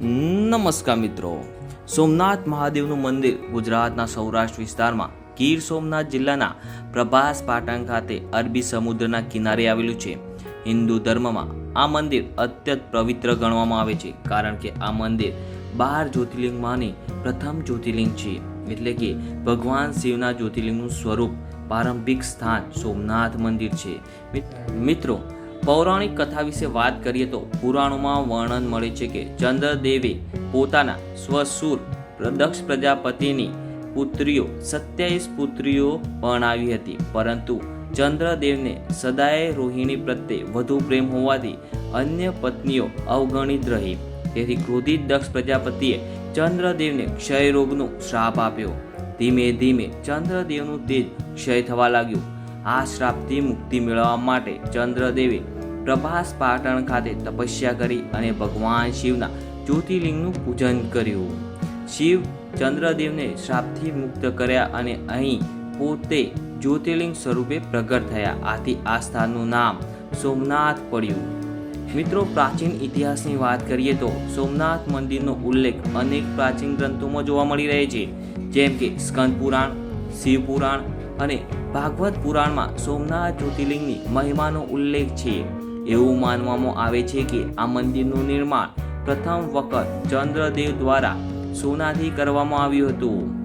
નમસ્કાર મિત્રો. સોમનાથ મહાદેવનું મંદિર ગુજરાતના સૌરાષ્ટ્ર વિસ્તારમાં ગીર સોમનાથ જિલ્લાના પ્રભાસ પાટણ ખાતે અરબી સમુદ્રના કિનારે આવેલું છે. હિન્દુ ધર્મમાં આ મંદિર અત્યંત પવિત્ર ગણવામાં આવે છે, કારણ કે આ મંદિર બાર જ્યોતિર્લિંગમાંની પ્રથમ જ્યોતિર્લિંગ છે, એટલે કે ભગવાન શિવના જ્યોતિર્લિંગનું સ્વરૂપ પ્રારંભિક સ્થાન સોમનાથ મંદિર છે. મિત્રો પૌરાણિક કથા વિશે વાત કરીએ તો પુરાણોમાં વર્ણન મળે છે કે ચંદ્રદેવે પોતાના સ્વસુર દક્ષ પ્રજાપતિની પુત્રીઓ, સત્યાવીસ પુત્રીઓ પરણાવી હતી. પરંતુ ચંદ્રદેવને સદાય રોહિણી પ્રત્યે વધુ પ્રેમ હોવાથી અન્ય પત્નીઓ અવગણિત રહી. તેથી ક્રોધિત દક્ષ પ્રજાપતિએ ચંદ્રદેવને ક્ષયરોગનો શ્રાપ આપ્યો. ધીમે ધીમે ચંદ્રદેવનું તેજ ક્ષય થવા લાગ્યું. આ શ્રાપથી મુક્તિ મેળવવા માટે ચંદ્રદેવે પ્રભાસ પાટણ ખાતે તપસ્યા કરી અને ભગવાન શિવના જ્યોતિર્લિંગનું પૂજન કર્યું. શિવ ચંદ્રદેવને શ્રાપથી મુક્ત કર્યા અને અહીં પોતે જ્યોતિર્લિંગ સ્વરૂપે પ્રગટ થયા. આથી આ સ્થાનનું નામ સોમનાથ પડ્યું. મિત્રો, પ્રાચીન ઇતિહાસની વાત કરીએ તો સોમનાથ મંદિરનો ઉલ્લેખ અનેક પ્રાચીન ગ્રંથોમાં જોવા મળી રહે છે. જેમ કે સ્કંદ પુરાણ શિવ પુરાણ અને ભાગવત પુરાણમાં સોમનાથ જ્યોતિર્લિંગની મહિમાનો ઉલ્લેખ છે. એવું માનવામાં આવે છે કે આ મંદિરનું નિર્માણ પ્રથમ વખત ચંદ્રદેવ દ્વારા સોનાથી કરવામાં આવ્યું હતું.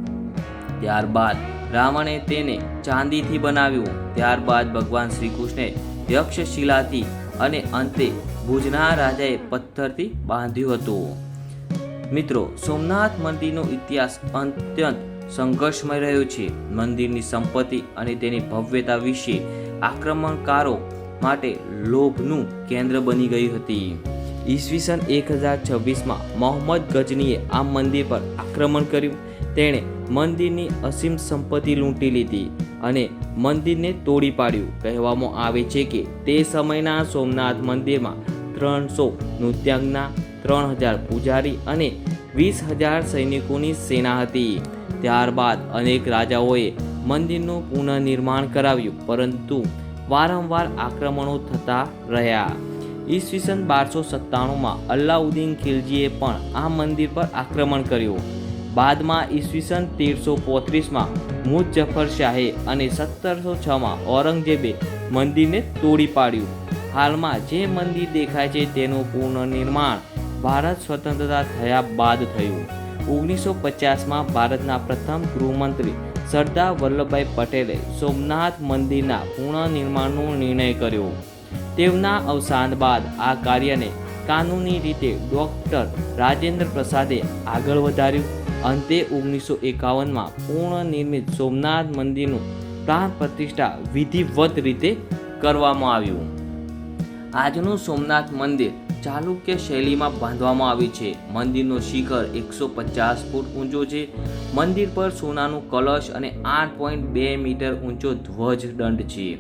ત્યારબાદ રાવણે તેને ચાંદીથી બનાવ્યું. ત્યારબાદ ભગવાન શ્રી કૃષ્ણે યક્ષશિલાથી અને અંતે ભુજના રાજાએ પથ્થરથી બાંધ્યું હતું. મિત્રો, સોમનાથ મંદિરનો ઇતિહાસ અત્યંત સંઘર્ષમય રહ્યો છે. મંદિરની સંપત્તિ અને તેની ભવ્યતા વિશે આક્રમણકારો માટે લોભનું કેન્દ્ર બની ગઈ હતી. ઈસવીસન એક હજાર છવ્વીસમાં મોહમ્મદ ગજનીએ આ મંદિર પર આક્રમણ કર્યું. તેણે મંદિરની અસીમ સંપત્તિ લૂંટી લીધી અને મંદિરને તોડી પાડ્યું. કહેવામાં આવે છે કે તે સમયના સોમનાથ મંદિરમાં ત્રણસો નૃત્યાંગના, ત્રણ હજાર પૂજારી અને વીસ હજાર સૈનિકોની સેના હતી. ત્યારબાદ અનેક રાજાઓએ મંદિરનું પુનઃનિર્માણ કરાવ્યું, પરંતુ વારંવાર આક્રમણો થતા રહ્યા. ઈસવીસન બારસો સત્તાણુંમાં અલ્લાઉદ્દીન ખિલજીએ પણ આ મંદિર પર આક્રમણ કર્યું. બાદમાં ઈસવીસન તેરસો પોત્રીસમાં મુઝફ્ફર શાહે અને સત્તરસો છમાં ઔરંગઝેબે મંદિરને તોડી પાડ્યું. હાલમાં જે મંદિર દેખાય છે તેનું પુનર્નિર્માણ ભારત સ્વતંત્રતા થયા બાદ થયું. ઓગણીસો પચાસમાં ભારતના પ્રથમ ગૃહમંત્રી સરદાર વલ્લભભાઈ પટેલે સોમનાથ મંદિરના પુનઃનિર્માણનો નિર્ણય કર્યો. તેમના અવસાન બાદ આ કાર્યને કાનૂની રીતે ડૉક્ટર રાજેન્દ્ર પ્રસાદે આગળ વધાર્યું. અંતે ઓગણીસો એકાવનમાં પૂર્ણ નિર્મિત સોમનાથ મંદિરનું પ્રાણ પ્રતિષ્ઠા વિધિવત રીતે કરવામાં આવ્યું. આજનું સોમનાથ મંદિર ચાલુક્ય શૈલીમાં બાંધવામાં આવી છે. મંદિરનો શિખર એકસો પચાસ ફૂટ ઊંચો છે. મંદિર પર સોનાનું કલશ અને આઠ પોઈન્ટ બે મીટર ઊંચો ધ્વજ દંડ છે.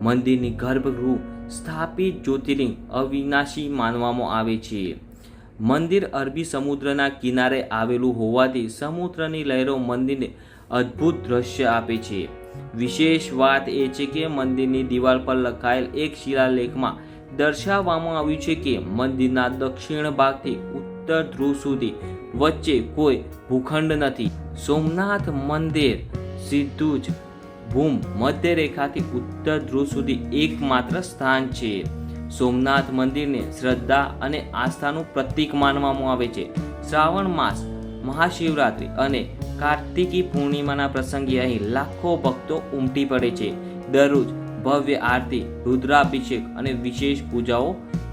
મંદિરની ગર્ભગૃહ સ્થાપિત જ્યોતિર્લિંગ અવિનાશી માનવામાં આવે છે. મંદિર અરબી સમુદ્રના કિનારે આવેલું હોવાથી સમુદ્રની લહેરો મંદિરને અદ્ભુત દ્રશ્ય આપે છે. વિશેષ વાત એ છે કે મંદિરની દિવાલ પર લખાયેલ એક શિલાલેખમાં દર્શાવવામાં આવ્યું છે કે મંદિરના દક્ષિણ ભાગથી ઉત્તર ધ્રુવ સુધી વચ્ચે કોઈ ભૂખંડ નથી. સોમનાથ મંદિર સીધું જ ભૂમ મધ્ય રેખાથી ઉત્તર ધ્રુવ સુધી એકમાત્ર સ્થાન છે. સોમનાથ મંદિરને શ્રદ્ધા અને આસ્થાનું પ્રતીક માનવામાં આવે છે. શ્રાવણ માસ, મહાશિવરાત્રિ અને કાર્તિકી પૂર્ણિમાના પ્રસંગે અહીં લાખો ભક્તો ઉમટી પડે છે. દરરોજ ભવ્ય આરતી, રુદ્રાભિષેક અને વિશેષ પૂજાઓ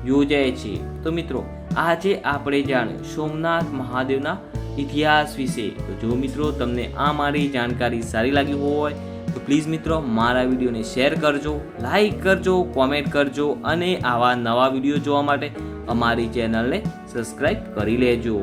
યોજાય છે. તો મિત્રો, આજે આપણે જાણ્યું સોમનાથ મહાદેવના ઇતિહાસ વિશે. તો જો મિત્રો તમને આ મારી જાણકારી સારી લાગી હોય, તો પ્લીઝ મિત્રો મારા વિડીયોને શેર કરજો, લાઈક કરજો, કોમેન્ટ કરજો અને આવા નવા વીડિયો જોવા માટે અમારી ચેનલને સબસ્ક્રાઈબ કરી લેજો.